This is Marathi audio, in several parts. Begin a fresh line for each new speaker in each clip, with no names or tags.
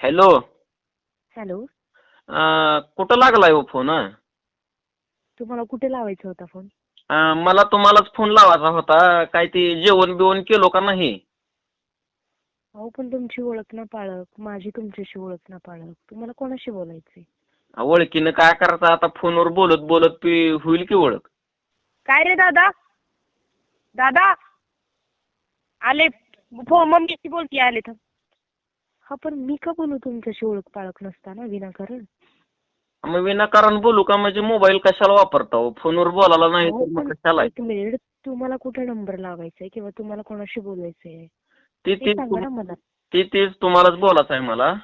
हॅलो.
हॅलो.
कुठं लागलाय हो फोन?
तुम्हाला कुठे लावायचा होता फोन?
अं, मला तुम्हालाच फोन लावायचा होता काय ते जेवण बिवण केलो का नाही?
अहो पण तुमची ओळख ना पाळक माझी तुमच्याशी ओळख ना पाळक तुम्हाला कोणाशी बोलायचंय?
ओळखीनं काय करायचं आता फोनवर बोलत बोलत पी होईल की ओळख?
काय रे दादा? दादा? आले. फो मम्मीशी बोलती आले तर हा पण मी का बोलू तुमच्याशी ओळख पाळक नसताना? विनाकारण?
मग विनाकारण बोलू का? म्हणजे मोबाईल कशाला वापरता हो? फोनवर बोलायला नाही
अहो,
तर मग
पण
कशाला?
एक मिनिट तुम्हाला कुठे नंबर लावायचा आहे किंवा तुम्हाला कोणाशी बोलायचंय?
ते
ते
ते
सांगा ना मला.
ते तेच तुम्हालाच बोलायचं आहे मला.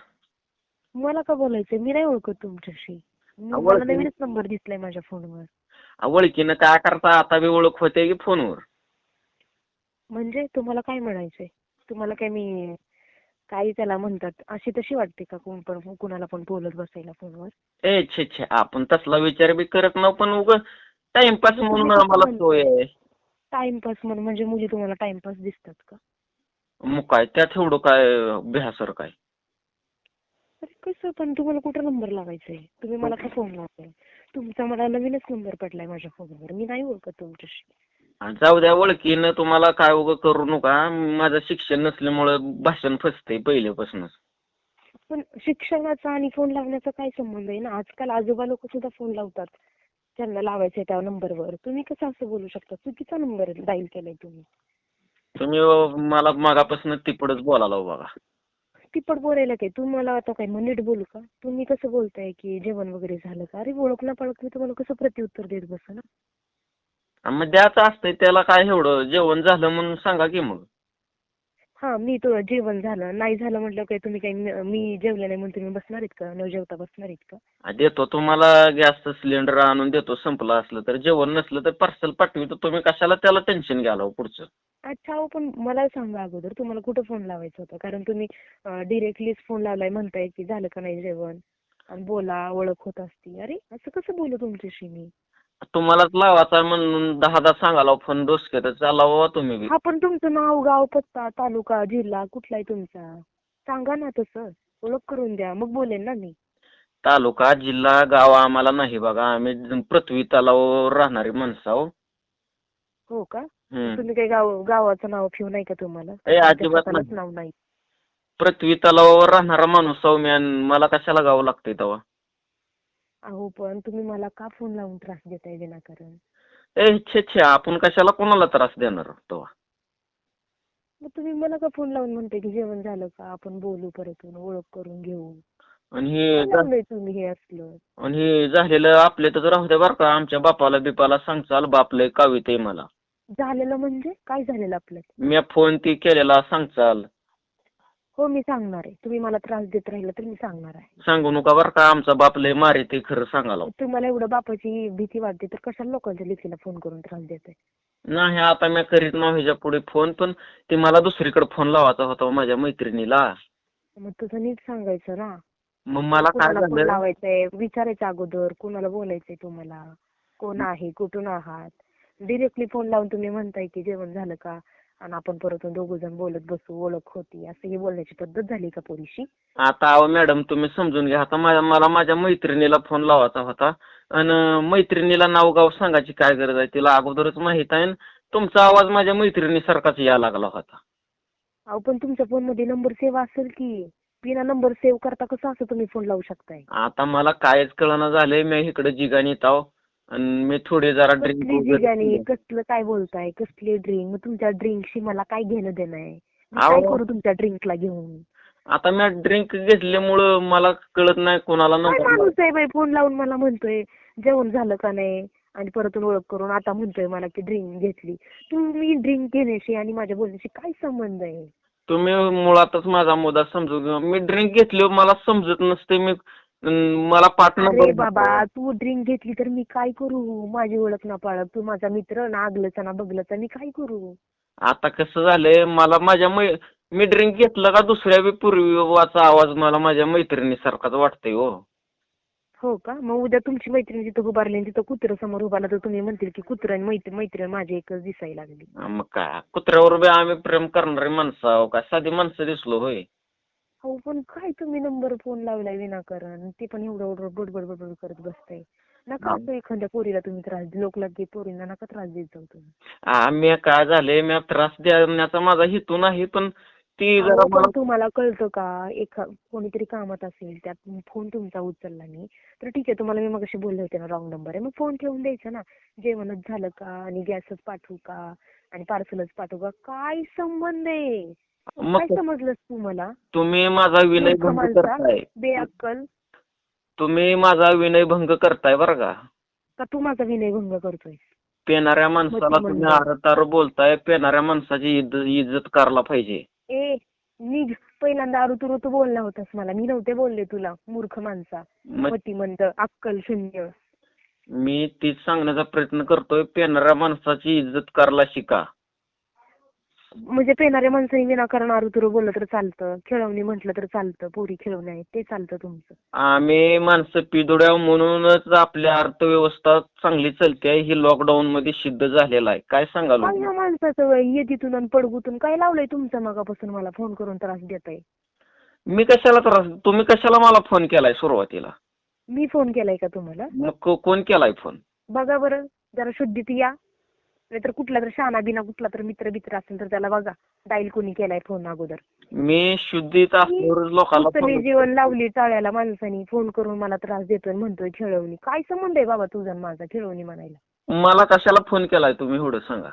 मला का बोलायचंय? मी नाही ओळखत तुमच्याशी. मी- मला नवीनच नंबर दिसलाय माझ्या फोनवर
ओळखीनं काय करता? आता बी ओळख होते की फोनवर
म्हणजे तुम्हाला काय म्हणायचंय? तुम्हाला काय मी काय त्याला म्हणतात अशी तशी वाटते का कोण पण कुणाला पण बोलत बसायला फोनवर?
ए छे छे आपण तसला विचार बी करत नाही पण उग टाइमपास
तुम्ही
म्हणून आम्हाला? सोय आहे.
टाइमपास म्हणून म्हणजे मुली तुम्हाला टाइमपास दिसतात का?
मग काय त्यात एवढं काय भ्यासर काय?
अरे कसं पण तुम्हाला कुठं नंबर लावायचा आहे तुम्ही मला का फोन लावताय? तुमचा मला नवीनच नंबर पडलाय माझ्या फोनवर. मी नाही ओळखत तुमच्याशी.
जाऊ द्या ओळखीनं तुम्हाला काय उगं करू नका. माझं शिक्षण नसल्यामुळं भाषण फसतंय पहिल्यापासूनच.
पण शिक्षणाचा आणि फोन लावण्याचा काय संबंध आहे ना? आजकाल आजोबा लोक सुद्धा फोन लावतात. त्यांना लावायचंय त्या नंबरवर तुम्ही कसं असं बोलू शकता? चुकीचा नंबर डाईल केलाय तुम्ही.
तुम्ही मला मागापासून तिकडच बोलायला बघा
तिप्पट बोलायला काय? तुम्हाला आता काय मग नीट बोलू का? तुम्ही कसं बोलताय की जेवण वगैरे झालं का? अरे ओळख ना पळत मी तुम्हाला कसं प्रत्युत्तर देत बसू ना?
मग द्यायचं असतंय त्याला काय एवढं जेवण झालं म्हणून सांगा की मग.
हा मी तो जेवण झालं नाही झालं म्हटलं काय तुम्ही काही न- मी जेवले नाही म्हणून तुम्ही बसणार आहेत का? न जेवता बसणार आहेत का?
आ, देतो. तुम्हाला गॅसचं सिलेंडर आणून देतो संपलं असलं तर. जेवण नसलं तर पार्सल पाठवितो. तुम्ही कशाला त्याला टेन्शन घ्यायला हो पुढचं.
अच्छा अहो पण मला सांगा अगोदर तुम्हाला कुठं फोन लावायचा होता? कारण तुम्ही डिरेक्टलीच फोन लावलाय म्हणताय की झालं का नाही जेवण? आणि बोला ओळख होत असती. अरे असं कसं बोलू तुमच्याशी मी?
तुम्हालाच लावायचा म्हणून दहा दहा सांगाला फोन डोसके चालावा हो तुम्ही बी.
हा पण तुमचं नाव गाव पत्ता तालुका जिल्हा कुठला आहे तुमचा? सांगा ना तसं ओळख करून द्या मग बोलेन ना मी.
तालुका जिल्हा गाव आम्हाला नाही बघा आम्ही पृथ्वी तलावावर राहणारी माणसं आहो.
हो का?
हम्म.
तुम्ही काही गाव गावाचं नाव ठेवू नाही का तुम्हाला?
ए, अजिबात
तुमच्या स्वतःलाच
नाही.
नाव नाही.
पृथ्वी तलावावर राहणारा माणूस आहो मी आणि मला कशाला गाव लागतंय तेव्हा?
अहो पण तुम्ही मला का फोन लावून त्रास देताय विनाकारण?
ए छे छे आपण कशाला कोणाला त्रास देणार तेव्हा?
मग तुम्ही मला का फोन लावून म्हणते की जेवण झालं का? आपण बोलू परत ओळख करून घेऊ.
आणि हे
का लावलंय तुम्ही हे असलं?
आणि हे झालेलं आपले तर राहू दे बरं का. आमच्या बापाला बिपाला सांगचाल बाप लय कावित आहे मला.
झालेलं म्हणजे? काय झालेलं आपलं?
मी फोन ती केलेला सांगचाल
हो मी सांगणार आहे. तुम्ही मला त्रास देत राहिला तर मी सांगणार आहे.
सांगू नका बरं का आमचा बाप लय मारे ते खरं सांगाला
तुम्हाला एवढं बापाची भीती वाटते तर कशाला लोकांच्या लेखीला फोन करून त्रास देताय?
नाही आता मी करीत नाही ह्याच्या पुढे फोन पण ते मला दुसरीकडे फोन लावायचा होता माझ्या मैत्रिणीला.
मग तुझं नीट सांगायचं ना.
मग मला काय झालं?
लावायचंय? विचारायचं अगोदर कोणाला बोलायचंय तुम्हाला? कोण आहे? कुठून आहात? डिरेक्टली फोन लावून तुम्ही म्हणताय की जेवण झालं का? आणि आपण परत दोघ जण बोलत बसू ओळख होती असं ही बोलण्याची पद्धत झाली का पोरीशी?
आता अहो मॅडम तुम्ही समजून घ्या. आता माझ्या मला माझ्या मैत्रिणीला फोन लावायचा होता. आणि मैत्रिणीला नाव गाव सांगायची काय गरज आहे तिला अगोदरच माहीत आहे. आणि तुमचा आवाज माझ्या मैत्रिणीसारखाच यायला लागला होता.
अहो पण तुमच्या फोनमध्ये नंबर सेव्ह असेल की? बिना नंबर सेव्ह करता कसं असं तुम्ही फोन लावू शकताय?
आता मला कायच कळना झालंय. मी इकडे जिगाणी येताव आणि मी थोडे जरा
कसली
ड्रिंक
जिगाणी कसलं काय बोलताय? कसली ड्रिंक मग तुमच्या ड्रिंकशी मला काय घेणं देणं आहे मी
अहो.
काय करू तुमच्या ड्रिंकला घेऊन?
आता मी ड्रिंक घेतल्यामुळं मला कळत नाही कोणाला
काय
नंबर
माणूस आहे बाई? फोन लावून मला म्हणतोय जेवण झालं का नाही? आणि परतून ओळख करून आता म्हणतोय मला की ड्रिंक घेतली. तुम्ही ड्रिंक घेण्याशी आणि माझ्या बोलण्याशी काय संबंध आहे?
तुम्ही मुळातच माझा मुद्दा समजून घ्या. मी ड्रिंक घेतली मला समजत नसते. मी मला
अरे बाबा तू ड्रिंक घेतली तर मी काय करू? माझी ओळख ना पाळत. तू माझा मित्र ना आगलचा ना बगलचा मी काय करू?
आता कसं झालंय मला माझ्या मै मी ड्रिंक घेतलं का दुसऱ्या बी पूर्वीचा आवाज मला माझ्या मैत्रिणीसारखाच वाटतंय हो.
हो का? मग उद्या तुमची मैत्रीण तिथं उभारली आणि तिथं कुत्रं समोर उभारलं तर तुम्ही म्हणतील की कुत्रं आणि मैत्री मैत्रीण माझी एकच दिसायला लागली.
मग काय? कुत्र्यावर बी आम्ही प्रेम करणारी माणसं आहो का? साधी माणसं दिसलो होय.
अहो पण काय तुम्ही नंबर फोन लावलाय विनाकारण? ते पण एवढं एवढं बडबड बडबड करत बसताय नका. असं एखाद्या पोरीला तुम्ही त्रास लोक लगे पोरींना नका त्रास देत जाऊ तुम्ही.
आम्ही काय झाले मी त्रास देण्याचा माझा हेतू नाही पण ती जरा
अहो,
मला
पण तुम्हाला कळतं का? एखा कोणीतरी कामात असेल त्यात फोन तुमचा उचलला नाही तर ठीक आहे तुम्हाला मी मगाशी बोलले होते ना रॉंग नंबर आहे. मग फोन ठेवून द्यायचा ना. जेवणच झालं का? आणि गॅसच पाठवू का? आणि पार्सलच पाठवू का? काय संबंध आहे? काय
मग
समजलंस तू मला?
तुम्ही माझा विनय भंग करताय.
बेअक्कल.
तुम्ही माझा विनय भंग करताय बरं का.
का तू माझा विनयभंग करतोय?
पेणाऱ्या माणसाला तुम्ही. आरतार बोलताय पेणाऱ्या माणसाची इज्ज- इज्जत करायला पाहिजे.
ए निघ. पहिल्यांदा अरुतू ऋतू बोलला होतास मला. मी नव्हते बोलले तुला मूर्ख माणसा. मतिमंद अक्कल शून्य.
मी तीच सांगण्याचा प्रयत्न करतोय. पेणाऱ्या माणसाची इज्जत करायला शिका.
म्हणजे पेणाऱ्या माणसाने विनाकारण अरुतुरू बोललं तर चालतं. खेळवणी म्हटलं तर चालतं. पोरी खेळवणे आहेत. ते चालतं तुमचं.
आम्ही माणसं पिदुड्या म्हणूनच आपली अर्थव्यवस्था चांगली चालते हे लॉकडाऊन मध्ये सिद्ध झालेलं आहे. काय सांगाल
काय ह्या माणसाचं वय. येतीतून आणि पडगुतून काय लावलंय तुमचं मगापासून मला? फोन करून त्रास देताय.
मी कशाला त्रास तुम्ही कशाला मला फोन केलाय सुरुवातीला?
मी फोन केलाय का तुम्हाला?
मग को- कोण केलाय फोन?
बघा बरं. जरा शुद्धीत या. नाहीतर कुठला तर शाना बिना कुठला तर मित्र बित्र असेल तर त्याला बघा. डाईल कोणी केलाय फोन अगोदर.
मी शुद्धीत असल्यावरच लोकांना
कुठली
फोन
जीवन लावली टाळ्याला माणसानी फोन करून मला त्रास देतोय आणि म्हणतोय खेळवणी. काय संबंध आहे बाबा तुझा आणि माझा खेळवणी म्हणायला?
मला कशाला फोन केलाय तुम्ही एवढं सांगा.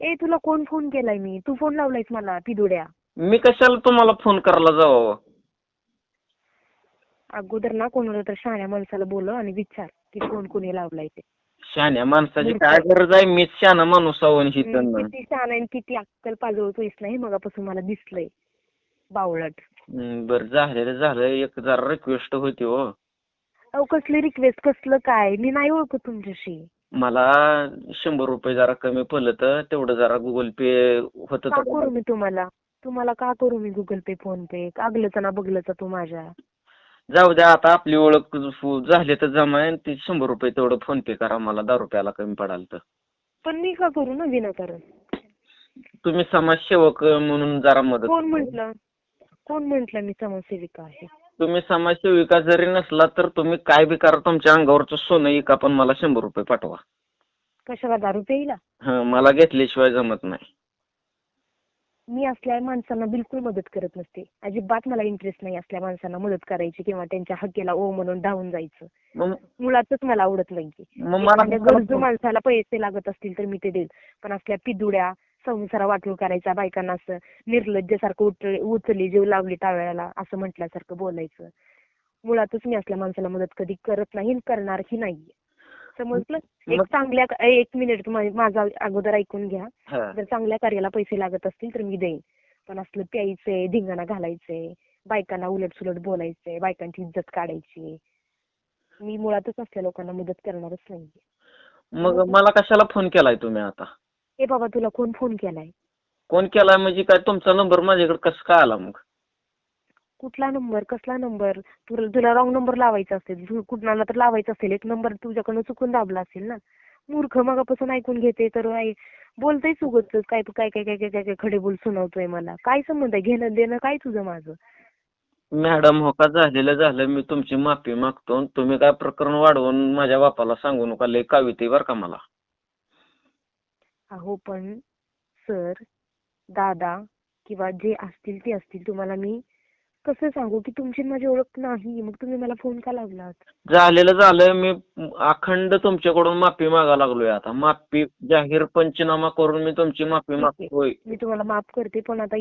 ए तुला कोण फोन केलाय मी? तू फोन लावलायस मला पिदुड्या.
मी कशाला तुम्हाला फोन करायला जावं
अगोदर ना कोणाला तर शहाण्या माणसाला बोल आणि विचार की फोन कोणी लावलाय ते.
शहाण्या माणसाची. काय गरज आहे? मीच शहाणा माणूस आहो ही त्यांना.
किती शहाणा आहे आणि किती अक्कल पाजवतोयस नाही मगापासून मला दिसलंय. बावळट.
बरं झालेलं झालं. एक जरा रिक्वेस्ट होती हो.
अहो कसली रिक्वेस्ट कसलं काय? मी नाही ओळखत तुमच्याशी.
मला शंभर रुपये जरा कमी पडलं तर तेवढं जरा गुगल पे होतं
का करू मी तुम्हाला? तुम्हाला का करू मी गुगल पे फोन पे कागलचा ना बघलचा तू माझ्या.
जाऊ द्या आता आपली ओळख झाली तर जमा आहे ते शंभर रुपये तेवढं फोन पे करा मला दहा रुपयाला कमी पडाल तर.
पण मी का करू ना विनाकारण?
तुम्ही समाजसेवक म्हणून जरा मदत
कोण. म्हंटल? कोण म्हंटल मी समाजसेविका आहे?
तुम्ही समाजसेविका जरी नसला तर तुम्ही काय बी करा तुमच्या अंगावरचं सोनं एका पण मला शंभर रुपये पाठवा.
कशाला दारू प्यायला?
हं, मला घेतल्याशिवाय जमत नाही.
मी असल्या माणसांना बिलकुल मदत करत नसते. अजिबात मला इंटरेस्ट नाही असल्या माणसांना मदत करायची किंवा त्यांच्या हक्केला ओ म्हणून धावून जायचं.
मग
मुळातच मला आवडत नाही
मग मला
एखाद्या गरजू माणसाला पैसे लागत असतील तर मी ते देईल पण असल्या पिदुड्या संसारा वाटूळ करायचा बायकांना असं निर्लज्जसारखं उठ उचलली जीव लावली टाळ्याला असं म्हटल्यासारखं बोलायचं. मुळातच मी असल्या माणसाला मदत कधी करत नाही आणि करणारही नाही समजलं? एक चांगल्या एक मिनिट माझा अगोदर ऐकून घ्या.
हं.
जर चांगल्या कार्याला पैसे लागत असतील तर मी देईन. पण असलं प्यायचंय धिंगाणा घालायचंय बायकांना उलट सुलट बोलायचंय बायकांची इज्जत काढायची. मी मुळातच असल्या लोकांना मदत करणारच नाही
मग मला कशाला फोन केलाय तुम्ही आता?
ए बाबा तुला कोण फोन केलाय?
कोण केलाय म्हणजे काय तुमचा नंबर माझ्याकडे कसं काय आला मग?
कुठला नंबर कसला नंबर तुला रॉंग नंबर लावायचा असेल. कुणाला तर लावायचा असेल. एक नंबर तुझ्याकडनं चुकून दाबला असेल ना. मूर्ख मगापासून ऐकून घेते तर आई बोलतोय उगच काय काय काय काय काय काय काय खडे बोल सुनावतोय मला. काय संबंध आहे? घेणं देणं काय तुझं माझं?
मॅडम हो का? झालेलं झालं. मी तुमची माफी मागतो तुम्ही काय प्रकरण वाढवून माझ्या बापाला सांगू नका. लय काविते बरं का मला.
अहो पण सर दादा किंवा जे असतील ते असतील तुम्हाला मी कसं सांगू की तुमची माझी ओळख नाही? मग तुम्ही मला फोन का लावलात?
झालेलं झालं मी अखंड तुमच्याकडून माफी मागा लागलोय आता. माफी जाहीर पंचनामा करून मी तुमची माफी. मागतोय.
मी तुम्हाला माफ करते पण आता